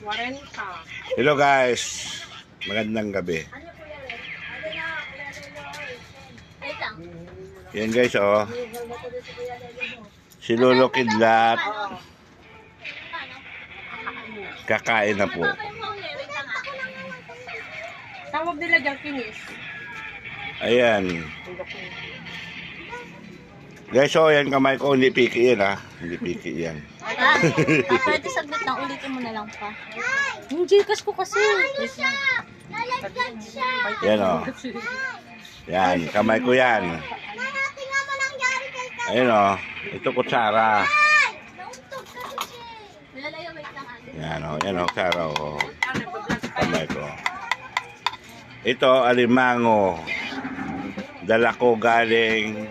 40. Hello guys. Magandang gabi. Yan guys oh. Si Lolo Kidlat. Kakain na po. Tawag nila dyan, kinis. Ayan. Guys, oh, yan kamay ko. Hindi piki yan, ha. Hindi piki yan. Ah, ah, pwede saglit lang. Ulitin mo na lang pa. Yung Gcash ko kasi. Yan, oh. Yan, kamay ko yan. Ayun, oh. Ito kutsara. Ah. Yan, oh. Yan, oh. Kutsara, oh. Kamay ko. Ito, alimango. Dala ko galing,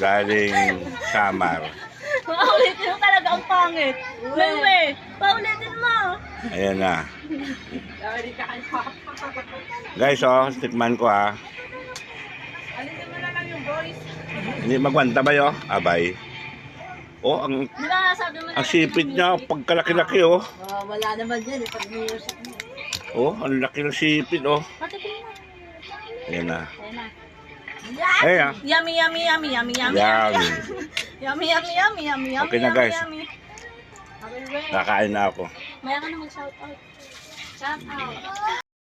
galing Samar. Paulitin mo talaga ang pangit. Wewe, paulitin mo. Ayan na. Guys, oh, tikman ko ah. Alisin mo na lang yung boys. Hindi magwanta ba yo? Abay. Oh, ang Di ba sabi mo ang sipit niya, pagkalaki-laki oh. Oh, wala naman yan eh. Pag music mo. Oh, ang laki ng sipit oh. Mo. Ayan na. Ayan na. Ayan ah. Yummy, yummy, yummy, yummy, yummy. Yan. Yummy, yummy, yummy, yummy, yummy. Okay na, yummy, guys. Yummy. Kakain na ako. Maya ka na mag-shout out. Shout out.